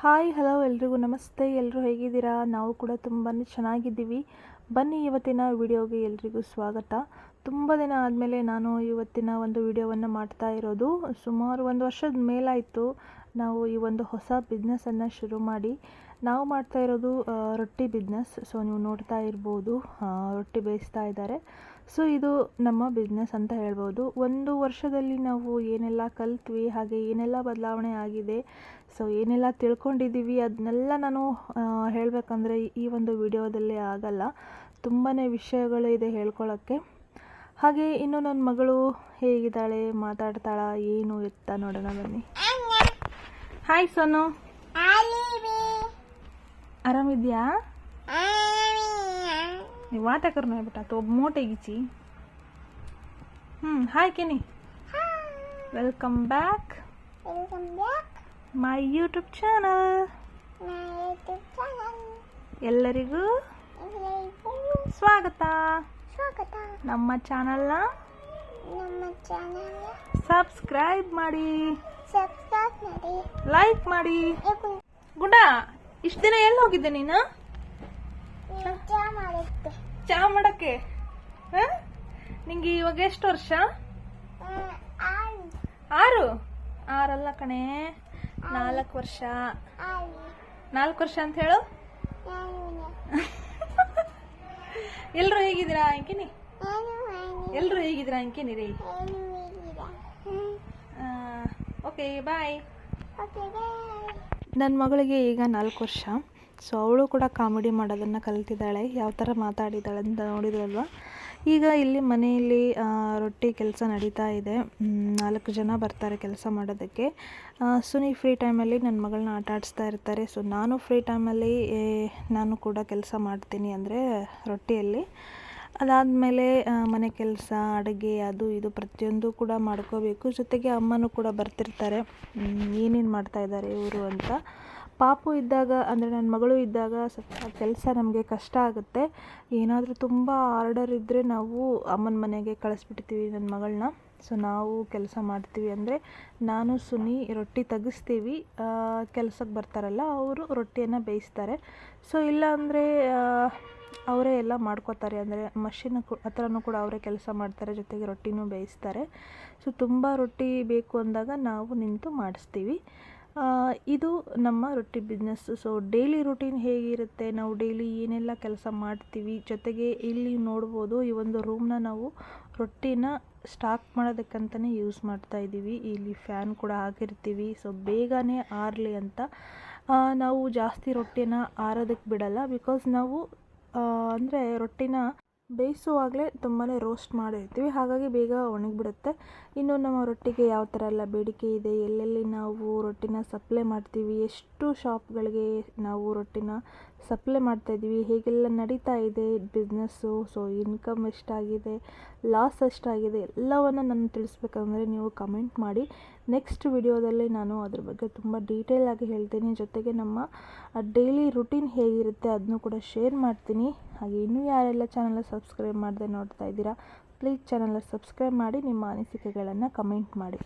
Hi, hello ಎಲ್ರಿಗೂ ನಮಸ್ತೆ. ಎಲ್ಲರೂ ಹೇಗಿದ್ದೀರಾ? ನಾವು ಕೂಡ ತುಂಬಾ ಚೆನ್ನಾಗಿದ್ದೀವಿ. ಬನ್ನಿ, ಇವತ್ತಿನ ವಿಡಿಯೋಗೆ ಎಲ್ರಿಗೂ ಸ್ವಾಗತ. ತುಂಬ ದಿನ ಆದಮೇಲೆ ನಾನು ಇವತ್ತಿನ ಒಂದು ವಿಡಿಯೋವನ್ನು ಮಾಡ್ತಾ ಇರೋದು ಸುಮಾರು ಒಂದು ವರ್ಷದ ಮೇಲಾಯಿತು. ನಾವು ಈ ಒಂದು ಹೊಸ ಬಿಸ್ನೆಸ್ಸನ್ನು ಶುರು ಮಾಡಿ, ನಾವು ಮಾಡ್ತಾ ಇರೋದು ರೊಟ್ಟಿ ಬಿಸ್ನೆಸ್ ಸೊ ನೀವು ನೋಡ್ತಾ ಇರ್ಬೋದು ರೊಟ್ಟಿ ಬೇಯಿಸ್ತಾ ಇದ್ದಾರೆ. ಸೊ ಇದು ನಮ್ಮ ಬಿಸ್ನೆಸ್ ಅಂತ ಹೇಳ್ಬೋದು. ಒಂದು ವರ್ಷದಲ್ಲಿ ನಾವು ಏನೆಲ್ಲ ಕಲ್ತ್ವಿ, ಹಾಗೆ ಏನೆಲ್ಲ ಬದಲಾವಣೆ ಆಗಿದೆ ಸೊ ಏನೆಲ್ಲ ತಿಳ್ಕೊಂಡಿದ್ದೀವಿ, ಅದನ್ನೆಲ್ಲ ನಾನು ಹೇಳಬೇಕಂದ್ರೆ ಈ ಒಂದು ವಿಡಿಯೋದಲ್ಲಿ ಆಗಲ್ಲ. ತುಂಬಾ ವಿಷಯಗಳು ಇದೆ ಹೇಳ್ಕೊಳ್ಳೋಕ್ಕೆ ಹಾಗೆ ಇನ್ನು ನನ್ನ ಮಗಳು ಹೇಗಿದ್ದಾಳೆ, ಮಾತಾಡ್ತಾಳ, ಏನು ಎತ್ತ ನೋಡೋಣ ಬನ್ನಿ. ಹಾಯ್ ಸೋನು ಆರಾಮಿದ್ಯಾ? ನೀವು ಕರ್ನ ಬಿಟ್ಟ ತೋ ಮೋಟೆ ಗಿಚಿ ಹ್ಞೂ hi ಕೆನಿ welcome back my YouTube channel ಎಲ್ಲರಿಗೂ ಸ್ವಾಗತ. ಸ್ವಾಗತ. ನಮ್ಮ ಚಾನಲ್ನ ಮಾಡಿ ಸಬ್ಸ್ಕ್ರೈಬ್ ಮಾಡಿ. ಲೈಕ್ ಮಾಡಿ. ಗುಡ್ಡ ಇಷ್ಟ ದಿನ ಎಲ್ಲಿ ಹೋಗಿದ್ದೆ ನೀನು? ಚಾ ಮಾಡಕ್ಕೆ? ನಿಂಗೆ ಇವಾಗ ಎಷ್ಟು ವರ್ಷ? ಆರು? ಆರಲ್ಲ ಕಣೆ. ನಾಲ್ಕು ವರ್ಷ. ನಾಲ್ಕು ವರ್ಷ ಅಂತ ಹೇಳು. ಎಲ್ರು ಹೇಗಿದ್ದೀರಾ ಅಂಕಿನಿ? ಎಲ್ರು ಹೇಗಿದ್ದೀರಾ ಅಂಕಿನಿ ರೀ ಓಕೆ ಬಾಯ್ ನನ್ನ ಮಗಳಿಗೆ ಈಗ ನಾಲ್ಕು ವರ್ಷ. ಸೊ ಅವಳು ಕೂಡ ಕಾಮಿಡಿ ಮಾಡೋದನ್ನು ಕಲ್ತಿದ್ದಾಳೆ. ಯಾವ ಥರ ಮಾತಾಡಿದ್ದಾಳೆ ಅಂತ ನೋಡಿದ್ರಲ್ವ? ಈಗ ಇಲ್ಲಿ ಮನೆಯಲ್ಲಿ ರೊಟ್ಟಿ ಕೆಲಸ ನಡೀತಾ ಇದೆ. ನಾಲ್ಕು ಜನ ಬರ್ತಾರೆ ಕೆಲಸ ಮಾಡೋದಕ್ಕೆ. ಸುನಿ ಫ್ರೀ ಟೈಮಲ್ಲಿ ನನ್ನ ಮಗಳನ್ನ ಆಟ ಆಡಿಸ್ತಾ ಇರ್ತಾರೆ. ಸೊ ನಾನು ಫ್ರೀ ಟೈಮಲ್ಲಿ ನಾನು ಕೂಡ ಕೆಲಸ ಮಾಡ್ತೀನಿ ಅಂದರೆ ರೊಟ್ಟಿಯಲ್ಲಿ. ಅದಾದಮೇಲೆ ಮನೆ ಕೆಲಸ, ಅಡುಗೆ, ಅದು ಇದು ಪ್ರತಿಯೊಂದು ಕೂಡ ಮಾಡ್ಕೋಬೇಕು. ಜೊತೆಗೆ ಅಮ್ಮನೂ ಕೂಡ ಬರ್ತಿರ್ತಾರೆ. ಏನೇನು ಮಾಡ್ತಾ ಇದ್ದಾರೆ ಇವರು ಅಂತ. ಪಾಪು ಇದ್ದಾಗ, ಅಂದರೆ ನನ್ನ ಮಗಳು ಇದ್ದಾಗ ಸ್ವಲ್ಪ ಕೆಲಸ ನಮಗೆ ಕಷ್ಟ ಆಗುತ್ತೆ. ಏನಾದರೂ ತುಂಬ ಆರ್ಡರ್ ಇದ್ದರೆ ನಾವು ಅಮ್ಮನ ಮನೆಗೆ ಕಳಿಸ್ಬಿಡ್ತೀವಿ ನನ್ನ ಮಗಳನ್ನ ಸೊ, ನಾವು ಕೆಲಸ ಮಾಡ್ತೀವಿ ಅಂದರೆ ನಾನು, ಸುನಿ ರೊಟ್ಟಿ ತೆಗಿಸ್ತೀವಿ. ಕೆಲಸಕ್ಕೆ ಬರ್ತಾರಲ್ಲ, ಅವರು ರೊಟ್ಟಿಯನ್ನು ಬೇಯಿಸ್ತಾರೆ. ಸೊ, ಇಲ್ಲ ಅಂದರೆ ಅವರೇ ಎಲ್ಲ ಮಾಡ್ಕೋತಾರೆ. ಅಂದರೆ ಮಷಿನ್ ಹತ್ರನೂ ಕೂಡ ಅವರೇ ಕೆಲಸ ಮಾಡ್ತಾರೆ, ಜೊತೆಗೆ ರೊಟ್ಟಿನೂ ಬೇಯಿಸ್ತಾರೆ. ಸೊ, ತುಂಬ ರೊಟ್ಟಿ ಬೇಕು ಅಂದಾಗ ನಾವು ನಿಂತು ಮಾಡಿಸ್ತೀವಿ. ಇದು ನಮ್ಮ ರೊಟ್ಟಿ ಬಿಸ್ನೆಸ್ ಸೊ ಡೈಲಿ ರುಟೀನ್ ಹೇಗಿರುತ್ತೆ? ನಾವು ಡೈಲಿ ಏನೆಲ್ಲ ಕೆಲಸ ಮಾಡ್ತೀವಿ? ಜೊತೆಗೆ ಇಲ್ಲಿ ನೋಡ್ಬೋದು, ಈ ಒಂದು ರೂಮ್ನ ನಾವು ರೊಟ್ಟಿನ ಸ್ಟಾಕ್ ಮಾಡೋದಕ್ಕಂತಲೇ ಯೂಸ್ ಮಾಡ್ತಾ ಇದ್ದೀವಿ. ಇಲ್ಲಿ ಫ್ಯಾನ್ ಕೂಡ ಹಾಕಿರ್ತೀವಿ. ಸೊ ಬೇಗನೆ ಆರಲಿ ಅಂತ. ನಾವು ಜಾಸ್ತಿ ರೊಟ್ಟಿನ ಆರೋದಕ್ಕೆ ಬಿಡಲ್ಲ. ಬಿಕಾಸ್ ನಾವು ಅಂದರೆ ರೊಟ್ಟಿನ ಬೇಯಿಸುವಾಗಲೇ ತುಂಬಾ ರೋಸ್ಟ್ ಮಾಡಿರ್ತೀವಿ. ಹಾಗಾಗಿ ಬೇಗ ಒಣಗಿಬಿಡುತ್ತೆ. ಇನ್ನು ನಮ್ಮ ರೊಟ್ಟಿಗೆ ಯಾವ ಥರ ಎಲ್ಲ ಬೇಡಿಕೆ ಇದೆ, ಎಲ್ಲೆಲ್ಲಿ ನಾವು ರೊಟ್ಟಿನ ಸಪ್ಲೈ ಮಾಡ್ತೀವಿ, ಎಷ್ಟು ಶಾಪ್ಗಳಿಗೆ ನಾವು ರೊಟ್ಟಿನ ಸಪ್ಲೈ ಮಾಡ್ತಾಯಿದ್ದೀವಿ ಹೇಗೆಲ್ಲ ನಡೀತಾ ಇದೆ ಬಿಸ್ನೆಸ್ಸು ಸೊ ಇನ್ಕಮ್ ಎಷ್ಟಾಗಿದೆ ಲಾಸ್ ಎಷ್ಟಾಗಿದೆ, ಎಲ್ಲವನ್ನು ನಾನು ತಿಳಿಸ್ಬೇಕಂದ್ರೆ ನೀವು ಕಮೆಂಟ್ ಮಾಡಿ. ನೆಕ್ಸ್ಟ್ ವಿಡಿಯೋದಲ್ಲಿ ನಾನು ಅದ್ರ ಬಗ್ಗೆ ತುಂಬ ಡೀಟೇಲ್ ಆಗಿ ಹೇಳ್ತೀನಿ. ಜೊತೆಗೆ ನಮ್ಮ ಡೈಲಿ ರುಟೀನ್ ಹೇಗಿರುತ್ತೆ ಅದನ್ನು ಕೂಡ ಶೇರ್ ಮಾಡ್ತೀನಿ. ಹಾಗೆ ಇನ್ನೂ ಯಾರೆಲ್ಲ ಚಾನಲ್ನ ಸಬ್ಸ್ಕ್ರೈಬ್ ಮಾಡದೆ ನೋಡ್ತಾ ಇದ್ದೀರಾ ಪ್ಲೀಸ್ ಚಾನಲ್ನ ಸಬ್ಸ್ಕ್ರೈಬ್ ಮಾಡಿ ನಿಮ್ಮ ಅನಿಸಿಕೆಗಳನ್ನು ಕಮೆಂಟ್ ಮಾಡಿ.